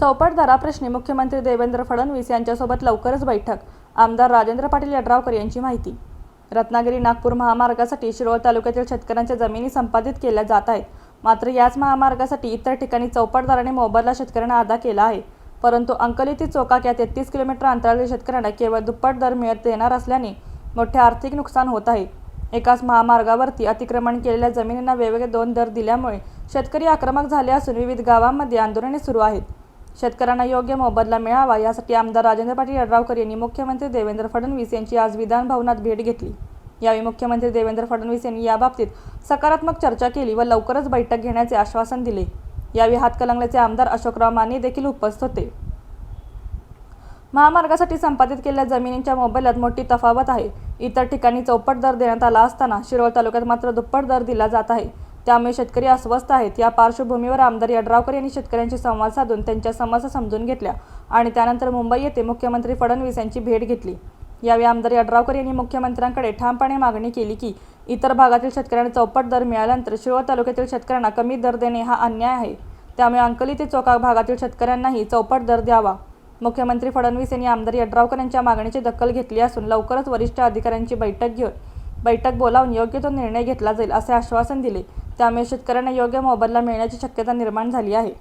चौपट दराप्रश्नी मुख्यमंत्री देवेंद्र फडणवीस यांच्यासोबत लवकरच बैठक. आमदार राजेंद्र पाटील यड्रावकर यांची माहिती. रत्नागिरी नागपूर महामार्गासाठी शिरोळ तालुक्यातील शेतकऱ्यांच्या जमिनी संपादित केल्या जात आहेत. मात्र याच महामार्गासाठी इतर ठिकाणी चौपट दराने मोबदला शेतकऱ्यांना अदा केला आहे. परंतु अंकली ते चोकाक या तेहतीस किलोमीटर अंतरातील शेतकऱ्यांना केवळ दुप्पट दर मिळत देणार असल्याने मोठे आर्थिक नुकसान होत आहे. एकाच महामार्गावरती अतिक्रमण केलेल्या जमिनींना वेगवेगळे दोन दर दिल्यामुळे शेतकरी आक्रमक झाले असून विविध गावांमध्ये आंदोलने सुरू आहेत. शेतकऱ्यांना योग्य मोबदला मिळावा यासाठी आमदार राजेंद्र पाटील यड्रावकर यांनी मुख्यमंत्री देवेंद्र फडणवीस यांची आज विधान भवनात भेट घेतली. यावेळी मुख्यमंत्री देवेंद्र फडणवीस यांनी याबाबतीत सकारात्मक चर्चा केली व लवकरच बैठक घेण्याचे आश्वासन दिले. यावेळी हातकलंगल्याचे आमदार अशोकराव माने देखील उपस्थित होते. महामार्गासाठी संपादित केलेल्या जमिनींच्या मोबदल्यात मोठी तफावत आहे. इतर ठिकाणी चौपट दर देण्यात आला असताना शिरोळ तालुक्यात मात्र दुप्पट दर दिला जात आहे. त्यामुळे शेतकरी अस्वस्थ आहेत. या पार्श्वभूमीवर आमदार यड्रावकर यांनी शेतकऱ्यांशी संवाद साधून त्यांच्या समस्या समजून घेतल्या आणि त्यानंतर मुंबई येथे मुख्यमंत्री फडणवीस यांची भेट घेतली. यावेळी आमदार यड्रावकर यांनी मुख्यमंत्र्यांकडे ठामपणे मागणी केली की इतर भागातील शेतकऱ्यांना चौपट दर मिळाल्यानंतर शिरोळ तालुक्यातील शेतकऱ्यांना कमी दर देणे हा अन्याय आहे. त्यामुळे अंकली ते चोका भागातील शेतकऱ्यांनाही चौपट दर द्यावा. मुख्यमंत्री फडणवीस यांनी आमदार यड्रावकर यांच्या मागणीची दखल घेतली असून लवकरच वरिष्ठ अधिकाऱ्यांची बैठक घेऊन बैठक बोलावून योग्य तो निर्णय घेतला जाईल असे आश्वासन दिले. त्यामुळे शेतकऱ्यांना योग्य मोबदला मिळण्याची शक्यता निर्माण झाली आहे.